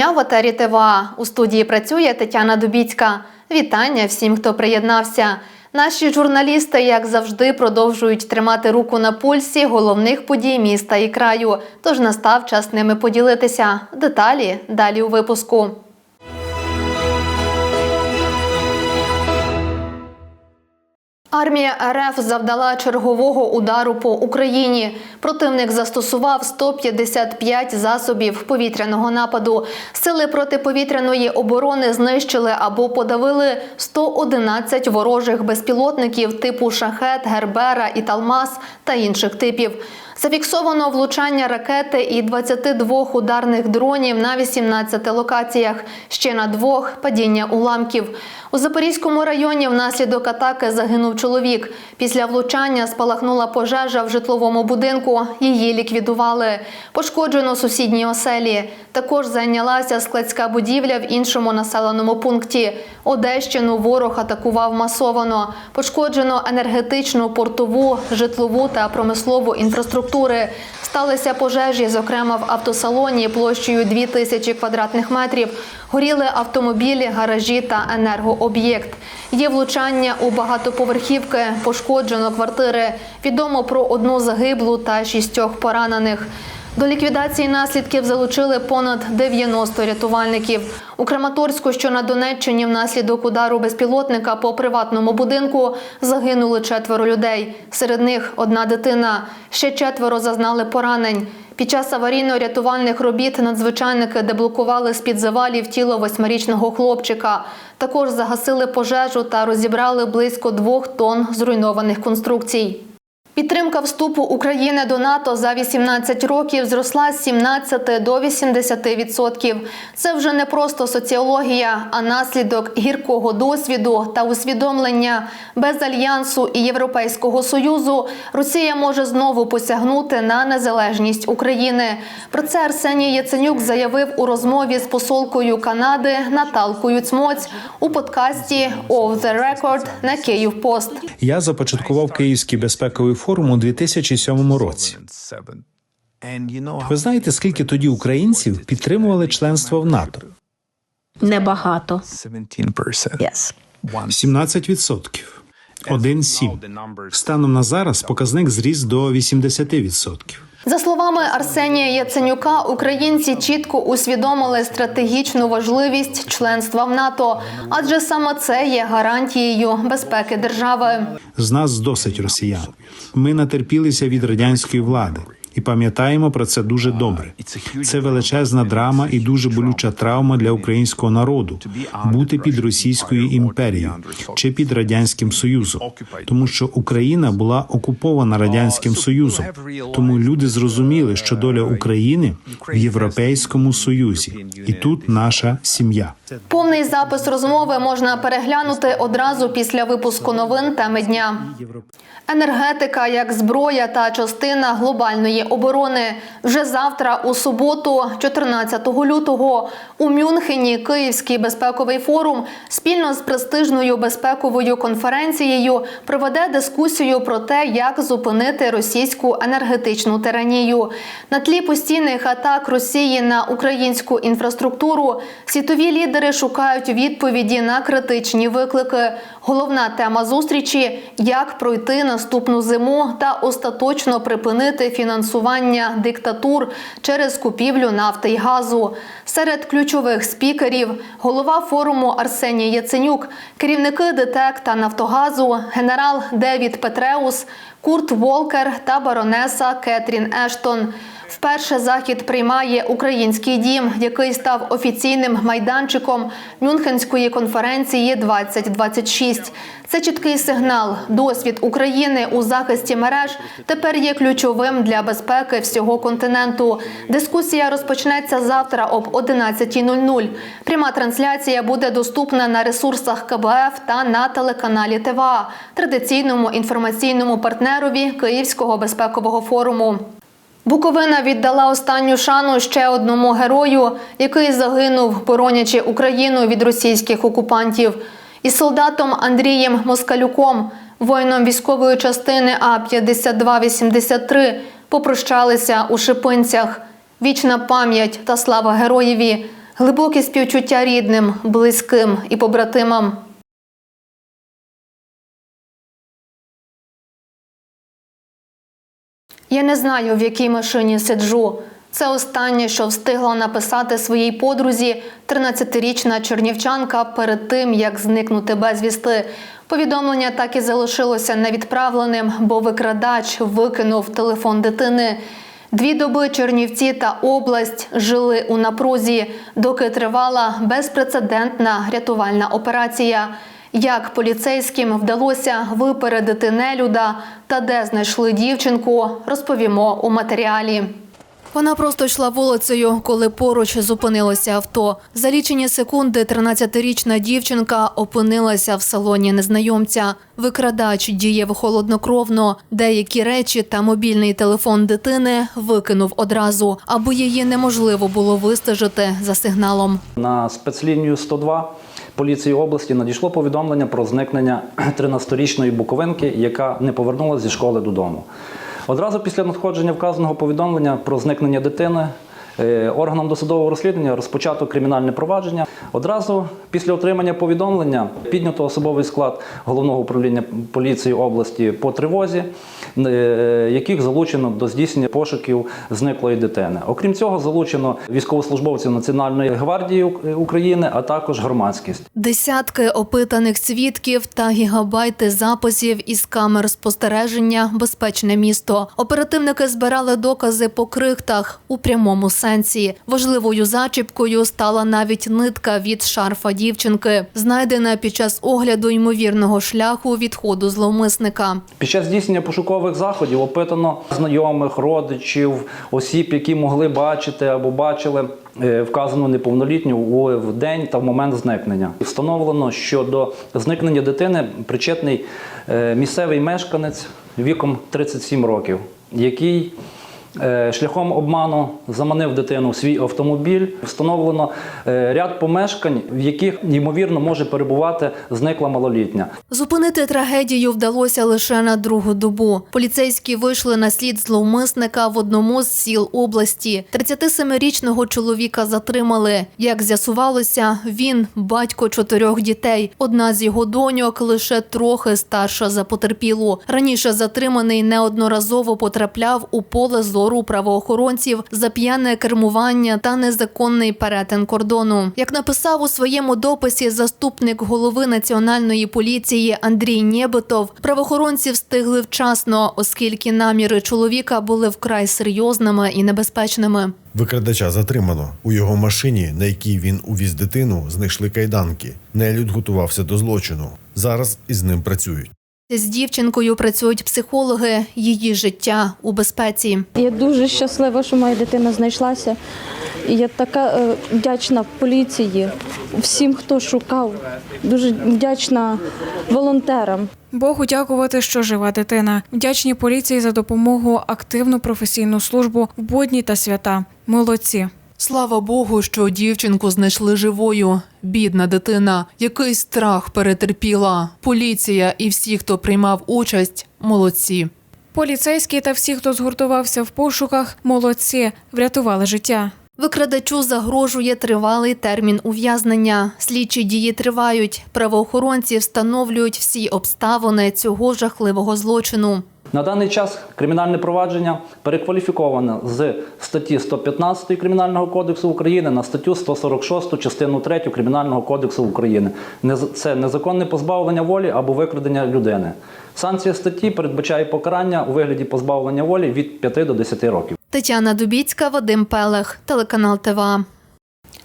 Дня в етері ТВА. У студії працює Тетяна Дубіцька. Вітання всім, хто приєднався. Наші журналісти, як завжди, продовжують тримати руку на пульсі головних подій міста і краю. Тож настав час ними поділитися. Деталі далі у випуску. Армія РФ завдала чергового удару по Україні. Противник застосував 155 засобів повітряного нападу. Сили протиповітряної оборони знищили або подавили 111 ворожих безпілотників типу шахет, гербера і талмас та інших типів. Зафіксовано влучання ракети і 22 ударних дронів на 18 локаціях. Ще на двох падіння уламків. У Запорізькому районі внаслідок атаки загинув чоловік. Після влучання спалахнула пожежа в житловому будинку. Її ліквідували. Пошкоджено сусідні оселі. Також зайнялася складська будівля в іншому населеному пункті. Одещину ворог атакував масовано. Пошкоджено енергетичну, портову, житлову та промислову інфраструктури. Сталися пожежі, зокрема в автосалоні площею 2000 квадратних метрів. Горіли автомобілі, гаражі та енергооб'єкт. Є влучання у багатоповерхівки, пошкоджено квартири. Відомо про одну загиблу та шістьох поранених. До ліквідації наслідків залучили понад 90 рятувальників. У Краматорську, що на Донеччині, внаслідок удару безпілотника по приватному будинку загинули четверо людей. Серед них одна дитина. Ще четверо зазнали поранень. Під час аварійно-рятувальних робіт надзвичайники деблокували з-під завалів тіло восьмирічного хлопчика. Також загасили пожежу та розібрали близько двох тонн зруйнованих конструкцій. Підтримка вступу України до НАТО за 18 років зросла з 17 до 80%. Це вже не просто соціологія, а наслідок гіркого досвіду та усвідомлення без альянсу і Європейського союзу. Росія може знову посягнути на незалежність України. Про це Арсеній Яценюк заявив у розмові з посолкою Канади Наталкою Цмоць у подкасті «Off the Record» на Київ Пост. Я започаткував Київський безпековий форум у 2007 році. Ви знаєте, скільки тоді українців підтримували членство в НАТО? Небагато. 17%. Yes. 17%. 1,7. Станом на зараз показник зріс до 80%. За словами Арсенія Яценюка, українці чітко усвідомили стратегічну важливість членства в НАТО, адже саме це є гарантією безпеки держави. З нас досить росіян. Ми натерпілися від радянської влади. І пам'ятаємо про це дуже добре. Це величезна драма і дуже болюча травма для українського народу бути під Російською імперією чи під радянським союзом, тому що Україна була окупована радянським союзом. Тому люди зрозуміли, що доля України в Європейському Союзі, і тут наша сім'я. Повний запис розмови можна переглянути одразу після випуску новин теми дня. Енергетика як зброя та частина глобальної оборони вже завтра, у суботу, 14 лютого, у Мюнхені Київський безпековий форум спільно з престижною безпековою конференцією проведе дискусію про те, як зупинити російську енергетичну тиранію. На тлі постійних атак Росії на українську інфраструктуру світові лідери шукають відповіді на критичні виклики. Головна тема зустрічі як пройти наступну зиму та остаточно припинити фінансування диктатур через купівлю нафти й газу. Серед ключових спікерів голова форуму Арсеній Яценюк, керівники ДТЕК та Нафтогазу, генерал Девід Петреус, Курт Волкер та баронеса Кетрін Ештон. Вперше захід приймає український дім, який став офіційним майданчиком Мюнхенської конференції 2026. Це чіткий сигнал. Досвід України у захисті мереж тепер є ключовим для безпеки всього континенту. Дискусія розпочнеться завтра об 11.00. Пряма трансляція буде доступна на ресурсах КБФ та на телеканалі ТВА, традиційному інформаційному партнерові Київського безпекового форуму. Буковина віддала останню шану ще одному герою, який загинув, боронячи Україну від російських окупантів, із солдатом Андрієм Москалюком, воїном військової частини А 5283 попрощалися у Шипинцях. Вічна пам'ять та слава героєві. Глибокі співчуття рідним, близьким і побратимам. Я не знаю, в якій машині сиджу. Це останнє, що встигла написати своїй подрузі 13-річна чернівчанка перед тим, як зникнути безвісти. Повідомлення так і залишилося невідправленим, бо викрадач викинув телефон дитини. Дві доби Чернівці та область жили у напрузі, доки тривала безпрецедентна рятувальна операція. Як поліцейським вдалося випередити нелюда та де знайшли дівчинку, розповімо у матеріалі. Вона просто йшла вулицею, коли поруч зупинилося авто. За лічені секунди 13-річна дівчинка опинилася в салоні незнайомця. Викрадач діяв холоднокровно. Деякі речі та мобільний телефон дитини викинув одразу, аби її неможливо було вистежити за сигналом. На спецлінію 102 поліції області надійшло повідомлення про зникнення 13-річної буковинки, яка не повернулася зі школи додому. Одразу після надходження вказаного повідомлення про зникнення дитини органам органом досудового розслідування розпочато кримінальне провадження. Одразу після отримання повідомлення піднято особовий склад головного управління поліції області по тривозі, е, яких залучено до здійснення пошуків зниклої дитини. Окрім цього, залучено військовослужбовців Національної гвардії України, а також громадськість. Десятки опитаних свідків та гігабайти записів із камер спостереження безпечне місто. Оперативники збирали докази по крихтах у прямому сенсі. Важливою зачіпкою стала навіть нитка від шарфа дівчинки, знайдена під час огляду ймовірного шляху відходу зловмисника. Під час здійснення пошукових заходів опитано знайомих, родичів, осіб, які могли бачити або бачили е, вказану неповнолітню в день та в момент зникнення. Встановлено, що до зникнення дитини причетний е, місцевий мешканець віком 37 років, який шляхом обману заманив дитину в свій автомобіль. Встановлено е, ряд помешкань, в яких ймовірно може перебувати зникла малолітня. Зупинити трагедію вдалося лише на другу добу. Поліцейські вийшли на слід зловмисника в одному з сіл області. 37-річного чоловіка затримали. Як з'ясувалося, він батько чотирьох дітей. Одна з його доньок лише трохи старша за потерпілу. Раніше затриманий неодноразово потрапляв у поле зору правоохоронців за п'яне кермування та незаконний перетин кордону. Як написав у своєму дописі заступник голови національної поліції Андрій Нєбитов, правоохоронці встигли вчасно, оскільки наміри чоловіка були вкрай серйозними і небезпечними. Викрадача затримано. У його машині, на якій він увіз дитину, знайшли кайданки. Нелюд готувався до злочину. Зараз із ним працюють. З дівчинкою працюють психологи. Її життя у безпеці. Я дуже щаслива, що моя дитина знайшлася. І я така е, вдячна поліції, всім, хто шукав. Дуже вдячна волонтерам. Богу дякувати, що жива дитина. Вдячні поліції за допомогу, активну професійну службу в будні та свята. Молодці. Слава Богу, що дівчинку знайшли живою. Бідна дитина, який страх перетерпіла. Поліція і всі, хто приймав участь, молодці. Поліцейські та всі, хто згуртувався в пошуках, молодці, врятували життя. Викрадачу загрожує тривалий термін ув'язнення. Слідчі дії тривають. Правоохоронці встановлюють всі обставини цього жахливого злочину. На даний час кримінальне провадження перекваліфіковане з статті 115 Кримінального кодексу України на статтю 146 частину 3 Кримінального кодексу України. Це незаконне позбавлення волі або викрадення людини. Санкція статті передбачає покарання у вигляді позбавлення волі від 5 до 10 років. Тетяна Дубіцька, Вадим Пелех, телеканал ТВА.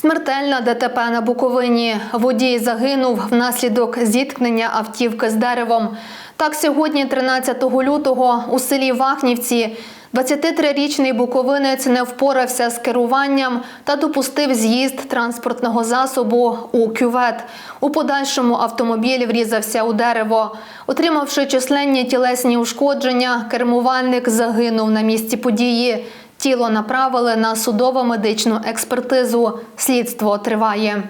Смертельна ДТП на Буковині. Водій загинув внаслідок зіткнення автівки з деревом. Так, сьогодні, 13 лютого, у селі Вахнівці 23-річний буковинець не впорався з керуванням та допустив з'їзд транспортного засобу у кювет. У подальшому автомобіль врізався у дерево. Отримавши численні тілесні ушкодження, кермувальник загинув на місці події. Тіло направили на судово-медичну експертизу. Слідство триває.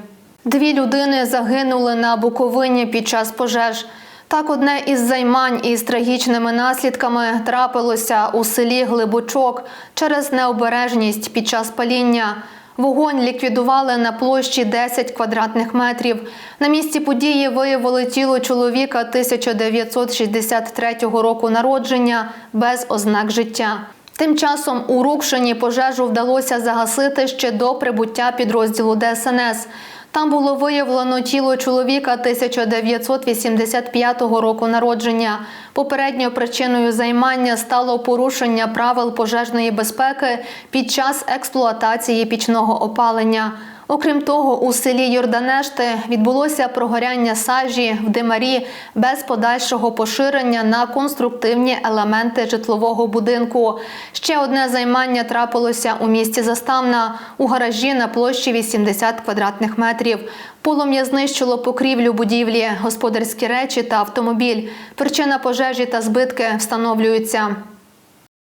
Дві людини загинули на Буковині під час пожеж. Так, одне із займань із трагічними наслідками трапилося у селі Глибочок через необережність під час паління. Вогонь ліквідували на площі 10 квадратних метрів. На місці події виявили тіло чоловіка 1963 року народження без ознак життя. Тим часом у Рукшині пожежу вдалося загасити ще до прибуття підрозділу ДСНС. Там було виявлено тіло чоловіка 1985 року народження. Попередньою причиною займання стало порушення правил пожежної безпеки під час експлуатації пічного опалення. Окрім того, у селі Йорданешти відбулося прогоряння сажі в димарі без подальшого поширення на конструктивні елементи житлового будинку. Ще одне займання трапилося у місті Заставна у гаражі на площі 80 квадратних метрів. Полум'я знищило покрівлю будівлі, господарські речі та автомобіль. Причина пожежі та збитки встановлюються.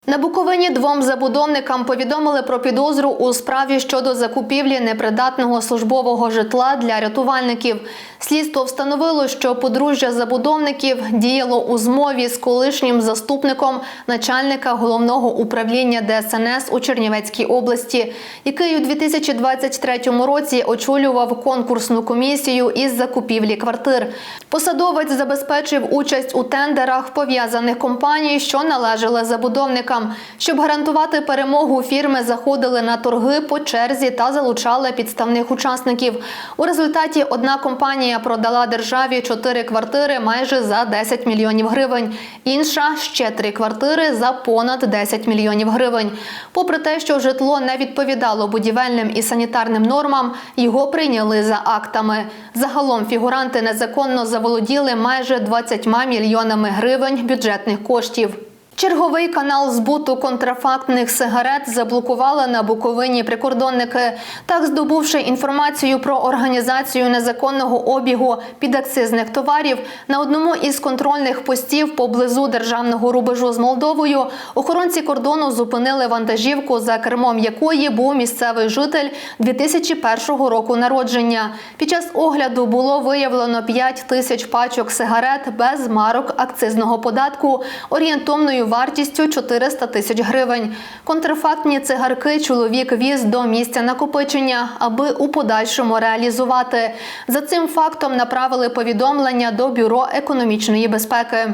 На Буковині двом забудовникам повідомили про підозру у справі щодо закупівлі непридатного службового житла для рятувальників. Слідство встановило, що подружжя забудовників діяло у змові з колишнім заступником начальника головного управління ДСНС у Чернівецькій області, який у 2023 році очолював конкурсну комісію із закупівлі квартир. Посадовець забезпечив участь у тендерах пов'язаних компаній, що належали забудовникам. Щоб гарантувати перемогу, фірми заходили на торги по черзі та залучали підставних учасників. У результаті одна компанія продала державі чотири квартири майже за 10 мільйонів гривень. Інша ще три квартири за понад 10 мільйонів гривень. Попри те, що житло не відповідало будівельним і санітарним нормам, його прийняли за актами. Загалом фігуранти незаконно заволоділи майже 20 мільйонами гривень бюджетних коштів. Черговий канал збуту контрафактних сигарет заблокували на Буковині прикордонники. Так, здобувши інформацію про організацію незаконного обігу підакцизних товарів, на одному із контрольних постів поблизу державного рубежу з Молдовою охоронці кордону зупинили вантажівку, за кермом якої був місцевий житель 2001 року народження. Під час огляду було виявлено 5 тисяч пачок сигарет без марок акцизного податку орієнтовною вартістю 400 тисяч гривень. Контрафактні цигарки чоловік віз до місця накопичення, аби у подальшому реалізувати. За цим фактом направили повідомлення до бюро економічної безпеки.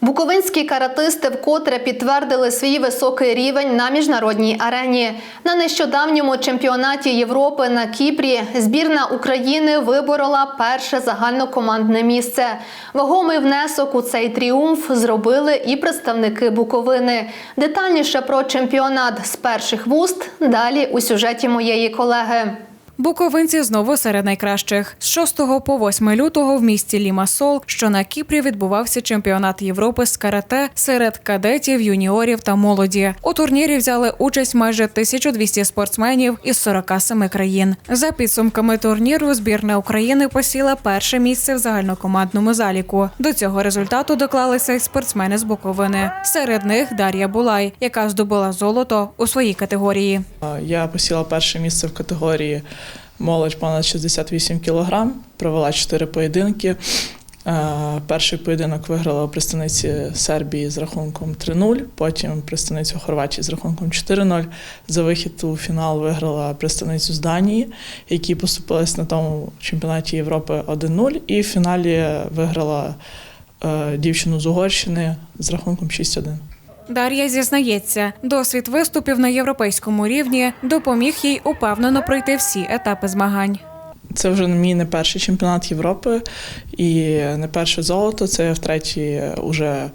Буковинські каратисти вкотре підтвердили свій високий рівень на міжнародній арені. На нещодавньому чемпіонаті Європи на Кіпрі збірна України виборола перше загальнокомандне місце. Вагомий внесок у цей тріумф зробили і представники Буковини. Детальніше про чемпіонат з перших вуст далі у сюжеті моєї колеги. Буковинці знову серед найкращих. З 6 по 8 лютого в місті Лімасол, що на Кіпрі відбувався чемпіонат Європи з карате серед кадетів, юніорів та молоді. У турнірі взяли участь майже 1200 спортсменів із 47 країн. За підсумками турніру, збірна України посіла перше місце в загальнокомандному заліку. До цього результату доклалися й спортсмени з Буковини. Серед них Дар'я Булай, яка здобула золото у своїй категорії. Я посіла перше місце в категорії молодь понад 68 кг, провела 4 поєдинки. Е, Перший поєдинок виграла представниці Сербії з рахунком 3-0, потім представницю Хорватії з рахунком 4-0. За вихід у фінал виграла представницю з Данії, які поступились на тому чемпіонаті Європи 1-0. І в фіналі виграла е, дівчину з Угорщини з рахунком 6-1. Дар'я зізнається, досвід виступів на європейському рівні допоміг їй упевнено пройти всі етапи змагань. Це вже мій не перший чемпіонат Європи і не перше золото. Це я втретє вже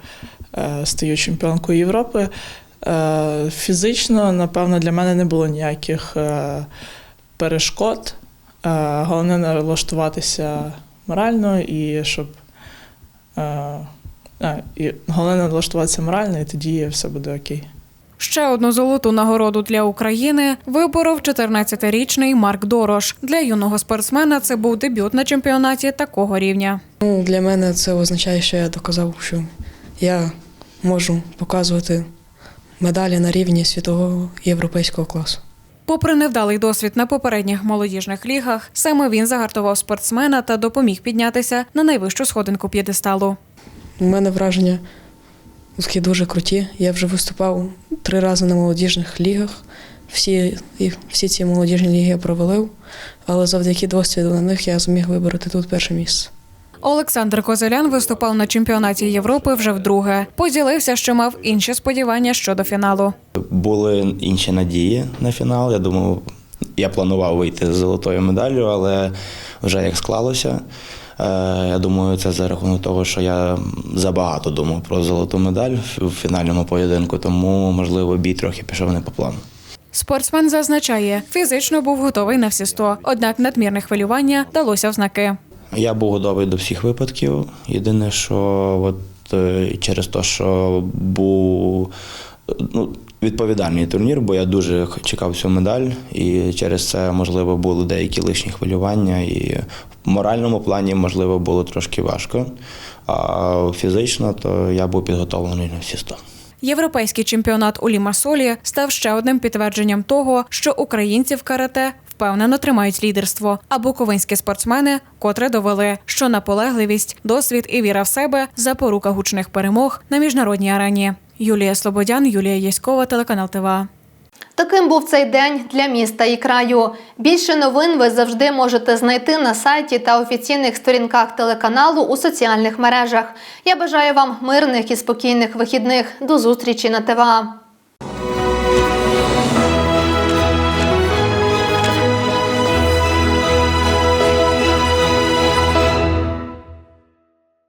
е, стаю чемпіонкою Європи. Е, Фізично, напевно, для мене не було ніяких е, перешкод. Головне налаштуватися морально і щоб. А, і головне налаштуватися морально, і тоді все буде окей. Ще одну золоту нагороду для України виборов 14-річний Марк Дорош. Для юного спортсмена це був дебют на чемпіонаті такого рівня. Ну, для мене це означає, що я доказав, що я можу показувати медалі на рівні світового європейського класу. Попри невдалий досвід на попередніх молодіжних лігах, саме він загартував спортсмена та допоміг піднятися на найвищу сходинку п'єдесталу. У мене враження Такі дуже круті. Я вже виступав три рази на молодіжних лігах. Всі, всі ці молодіжні ліги я провалив, але завдяки досвіду на них я зміг вибороти тут перше місце. Олександр Козелян виступав на чемпіонаті Європи вже вдруге. Поділився, що мав інші сподівання щодо фіналу. Були інші надії на фінал. Я думав, я планував вийти з золотою медаллю, але вже як склалося. Е, Я думаю, це за рахунок того, що я забагато думав про золоту медаль в фінальному поєдинку, тому можливо бій трохи пішов не по плану. Спортсмен зазначає, фізично був готовий на всі 100, однак надмірне хвилювання далося в знаки. Я був готовий до всіх випадків. Єдине, що от е, через те, що був ну, відповідальний турнір, бо я дуже чекав цю медаль, і через це, можливо, були деякі лишні хвилювання, і в моральному плані, можливо, було трошки важко. А фізично, то я був підготовлений на всі 100. Європейський чемпіонат у Лімасолі став ще одним підтвердженням того, що українці в карате впевнено тримають лідерство. А буковинські спортсмени котре довели, що наполегливість, досвід і віра в себе запорука гучних перемог на міжнародній арені. Юлія Слободян, Юлія Яськова, телеканал ТВА. Таким був цей день для міста і краю. Більше новин ви завжди можете знайти на сайті та офіційних сторінках телеканалу у соціальних мережах. Я бажаю вам мирних і спокійних вихідних. До зустрічі на ТВА.